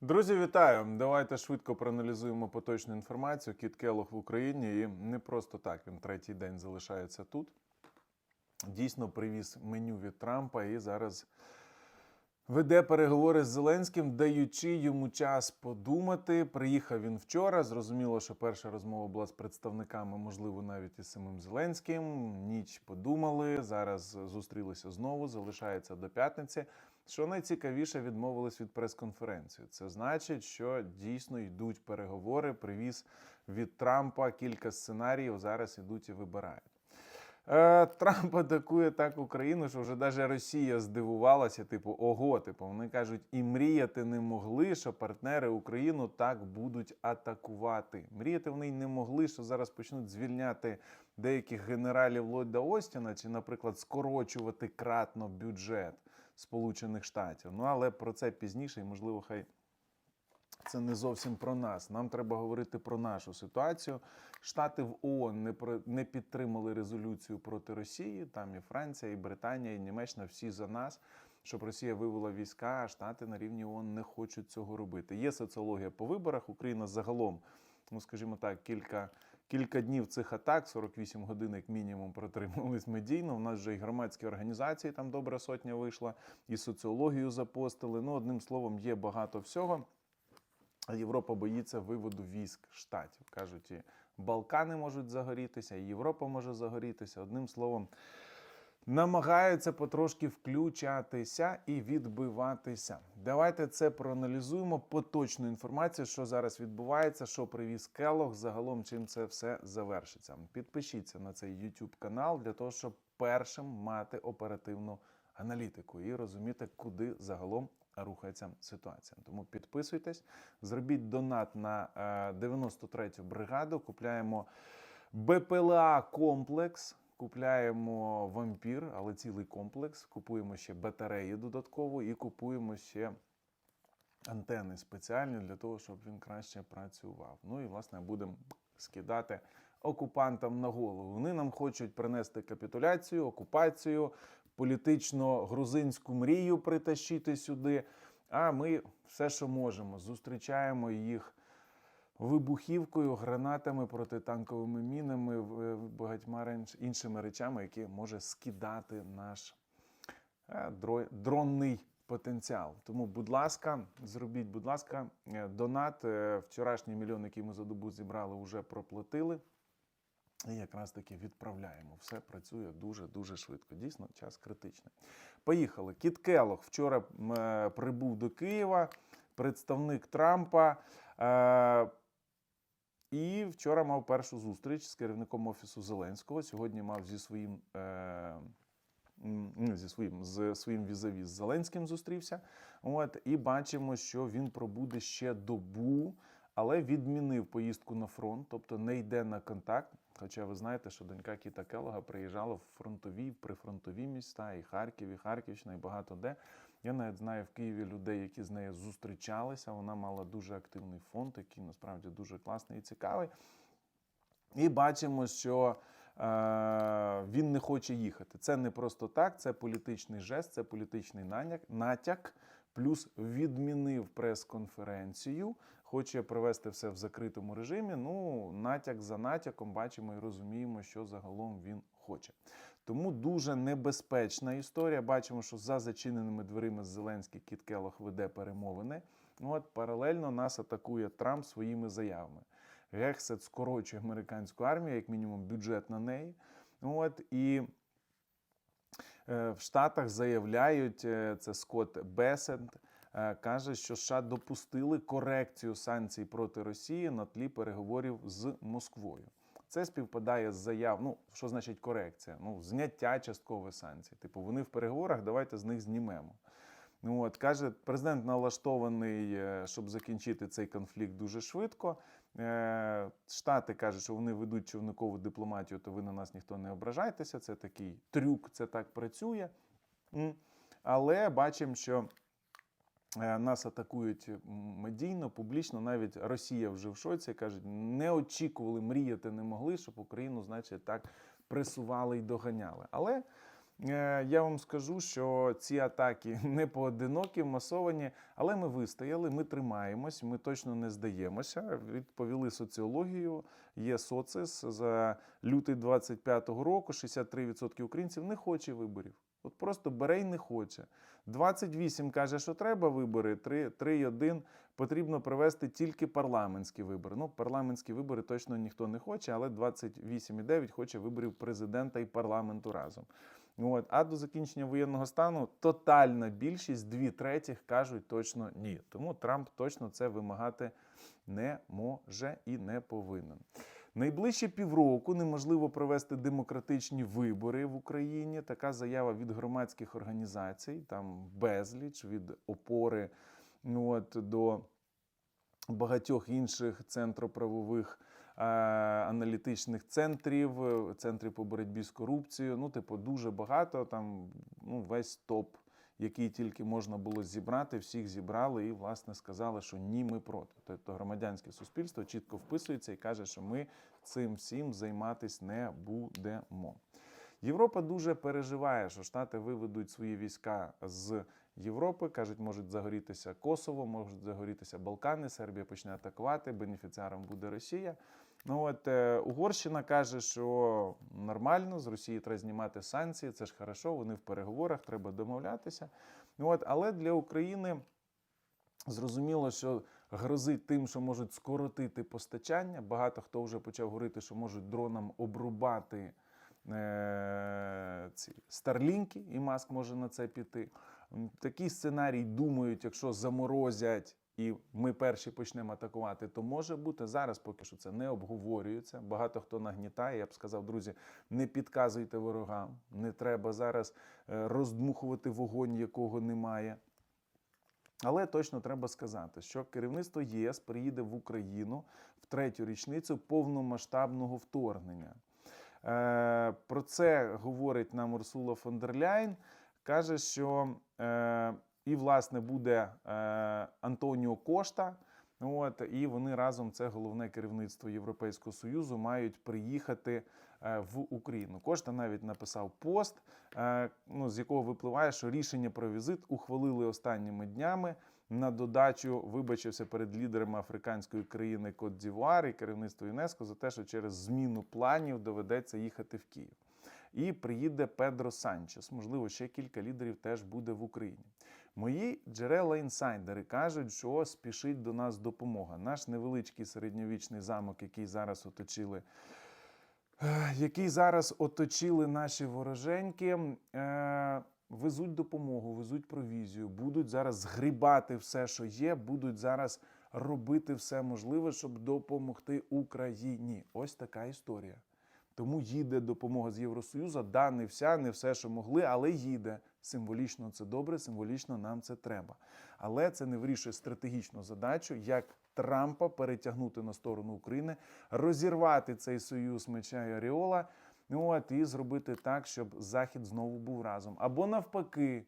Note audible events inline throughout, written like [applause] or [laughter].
Друзі, вітаю! Давайте швидко проаналізуємо поточну інформацію. Кіт Келох в Україні і не просто так він третій день залишається тут. Дійсно привіз меню від Трампа і зараз веде переговори з Зеленським, даючи йому час подумати. Приїхав він вчора. Зрозуміло, що перша розмова була з представниками, можливо, навіть із самим Зеленським. Ніч подумали. Зараз зустрілися знову. Залишається до п'ятниці. Що найцікавіше, відмовились від прес-конференції. Це значить, що дійсно йдуть переговори. Привіз від Трампа кілька сценаріїв. Зараз ідуть і вибирають. Е, Трамп атакує так Україну, що вже навіть Росія здивувалася. Типу, ого, типу, вони кажуть, і мріяти не могли, що партнери Україну так будуть атакувати. Мріяти вони й не могли, що зараз почнуть звільняти деяких генералів Ллойда Остіна, чи, наприклад, скорочувати кратно бюджет Сполучених Штатів. Ну але про це пізніше, і можливо, хай це не зовсім про нас. Нам треба говорити про нашу ситуацію. Штати в ООН не про не підтримали резолюцію проти Росії. Там і Франція, і Британія, і Німеччина всі за нас, щоб Росія вивела війська. А Штати на рівні ООН не хочуть цього робити. Є соціологія по виборах. Україна загалом, ну скажімо так, кілька. Кілька днів цих атак, 48 годин, як мінімум, протримались медійно. У нас вже і громадські організації там добра сотня вийшла, і соціологію запостили. Ну, одним словом, є багато всього. Європа боїться виводу військ штатів. Кажуть, і Балкани можуть загорітися, і Європа може загорітися. Одним словом, намагаються потрошки включатися і відбиватися. Давайте це проаналізуємо поточну інформацію, що зараз відбувається, що привіз Келох, загалом чим це все завершиться. Підпишіться на цей YouTube канал для того, щоб першим мати оперативну аналітику і розуміти, куди загалом рухається ситуація. Тому підписуйтесь, зробіть донат на 93-ю бригаду. Купляємо БПЛА комплекс. Купляємо вампір, але цілий комплекс. Купуємо ще батареї додатково і купуємо ще антени спеціальні для того, щоб він краще працював. Ну і власне будемо скидати окупантам на голову. Вони нам хочуть принести капітуляцію, окупацію, політично грузинську мрію притащити сюди. А ми все, що можемо, зустрічаємо їх вибухівкою, гранатами, протитанковими мінами, багатьма іншими речами, які може скидати наш е, дронний потенціал. Тому, будь ласка, зробіть, будь ласка, е, донат. Е, Вчорашній мільйон, який ми за добу зібрали, вже проплатили. І якраз таки відправляємо. Все працює дуже дуже швидко. Дійсно, час критичний. Поїхали. Кіт Келох вчора е, прибув до Києва, представник Трампа. І вчора мав першу зустріч з керівником офісу Зеленського. Сьогодні мав зі своїм. Е, ну, зі своїм з своїм візаві з Зеленським зустрівся. От і бачимо, що він пробуде ще добу, але відмінив поїздку на фронт, тобто не йде на контакт. Хоча ви знаєте, що донька Кіта Келога приїжджала в фронтові, прифронтові міста, і Харків, і Харківщина, і багато де. Я навіть знаю в Києві людей, які з нею зустрічалися. Вона мала дуже активний фонд, який насправді дуже класний і цікавий. І бачимо, що е, він не хоче їхати. Це не просто так, це політичний жест, це політичний натяк. Плюс відмінив прес-конференцію, хоче провести все в закритому режимі. Ну, натяк за натяком бачимо і розуміємо, що загалом він хоче. Тому дуже небезпечна історія. Бачимо, що за зачиненими дверима Зеленський Кіт Келох веде перемовини. Ну, От паралельно нас атакує Трамп своїми заявами. Гексет скорочує американську армію, як мінімум, бюджет на неї. От і е, в Штатах заявляють е, це Скотт Бесент. е, Каже, що США допустили корекцію санкцій проти Росії на тлі переговорів з Москвою. Це співпадає з заяв. Ну, що значить корекція? Ну, зняття часткових санкцій. Типу, вони в переговорах, давайте з них знімемо. Ну, от, каже, президент налаштований, е, щоб закінчити цей конфлікт дуже швидко. Е, Штати кажуть, що вони ведуть човникову дипломатію, то ви на нас ніхто не ображайтеся. Це такий трюк, це так працює. Але бачимо, що нас атакують медійно, публічно. Навіть Росія вже в шоці кажуть, не очікували, мріяти не могли, щоб Україну, значить, так пресували і доганяли. Але Е, Я вам скажу, що ці атаки [laughs] не поодинокі, масовані, але ми вистояли, ми тримаємось, ми точно не здаємося. Відповіли соціологію. Є социс за лютий 25-го року. 63% українців не хоче виборів. От просто бере й не хоче. 28 каже, що треба вибори. 3, 3,1 потрібно провести тільки парламентські вибори. Ну, парламентські вибори точно ніхто не хоче, але 28,9 хоче виборів президента і парламенту разом. От. А до закінчення воєнного стану тотальна більшість, дві третіх кажуть точно ні. Тому Трамп точно це вимагати не може і не повинен. Найближчі півроку неможливо провести демократичні вибори в Україні. Така заява від громадських організацій, там безліч від опори ну, от, до багатьох інших центроправових е, аналітичних центрів, центрів по боротьбі з корупцією. Ну, типу, дуже багато. Там ну, весь топ, який тільки можна було зібрати, всіх зібрали і, власне, сказали, що ні, ми проти. Тобто громадянське суспільство чітко вписується і каже, що ми цим всім займатись не будемо. Європа дуже переживає, що Штати виведуть свої війська з Європи. кажуть, можуть загорітися Косово, можуть загорітися Балкани, Сербія почне атакувати, бенефіціаром буде Росія. Ну от е, Угорщина каже, що нормально, з Росії треба знімати санкції, це ж хорошо, вони в переговорах, треба домовлятися. Ну, от, але для України зрозуміло, що грозить тим, що можуть скоротити постачання. Багато хто вже почав говорити, що можуть дронам обрубати е, ці старлінки, і маск може на це піти. Такий сценарій думають, якщо заморозять. І ми перші почнемо атакувати, то може бути зараз, поки що це не обговорюється. Багато хто нагнітає. Я б сказав, друзі, не підказуйте ворогам. Не треба зараз е, роздмухувати вогонь, якого немає. Але точно треба сказати, що керівництво ЄС приїде в Україну в третю річницю повномасштабного вторгнення. Е, Про це говорить нам Урсула фон дер Ляйн. Каже, що е, і, власне, буде е, Антоніо Кошта. От, і вони разом, це головне керівництво Європейського Союзу, мають приїхати е, в Україну. Кошта навіть написав пост, е, ну, з якого випливає, що рішення про візит ухвалили останніми днями. На додачу вибачився перед лідерами африканської країни Кот Дівуар і керівництво ЮНЕСКО за те, що через зміну планів доведеться їхати в Київ. І приїде Педро Санчес. Можливо, ще кілька лідерів теж буде в Україні. Мої джерела інсайдери кажуть, що спішить до нас допомога. Наш невеличкий середньовічний замок, який зараз оточили. Який зараз оточили наші вороженьки, е, везуть допомогу, везуть провізію, будуть зараз згрібати все, що є, будуть зараз робити все можливе, щоб допомогти Україні. Ось така історія. Тому їде допомога з Євросоюзу. Да, не вся, не все, що могли, але їде. Символічно це добре, символічно нам це треба. Але це не вирішує стратегічну задачу, як Трампа перетягнути на сторону України, розірвати цей союз меча і Аріола, ну, от, і зробити так, щоб Захід знову був разом. Або навпаки,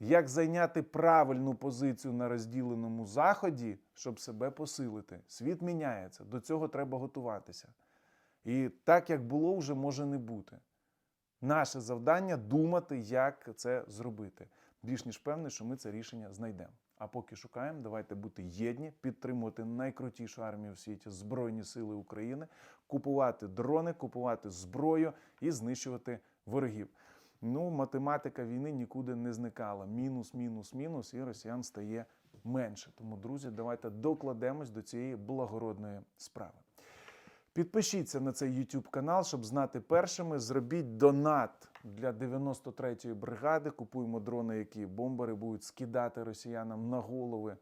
як зайняти правильну позицію на розділеному заході, щоб себе посилити. Світ міняється, до цього треба готуватися. І так, як було, вже може не бути. Наше завдання думати, як це зробити. Більш ніж певне, що ми це рішення знайдемо. А поки шукаємо, давайте бути єдні, підтримувати найкрутішу армію в світі Збройні Сили України, купувати дрони, купувати зброю і знищувати ворогів. Ну, математика війни нікуди не зникала. Мінус, мінус, мінус, і росіян стає менше. Тому, друзі, давайте докладемось до цієї благородної справи. Підпишіться на цей YouTube канал, щоб знати першими. Зробіть донат для 93-ї бригади. Купуємо дрони, які бомбери будуть скидати росіянам на голови.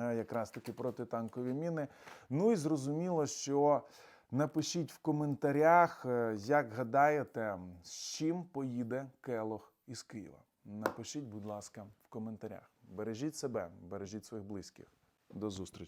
е, Якраз таки протитанкові міни. Ну і зрозуміло, що напишіть в коментарях, е, як гадаєте, з чим поїде Келох із Києва. Напишіть, будь ласка, в коментарях. Бережіть себе, бережіть своїх близьких. До зустрічі.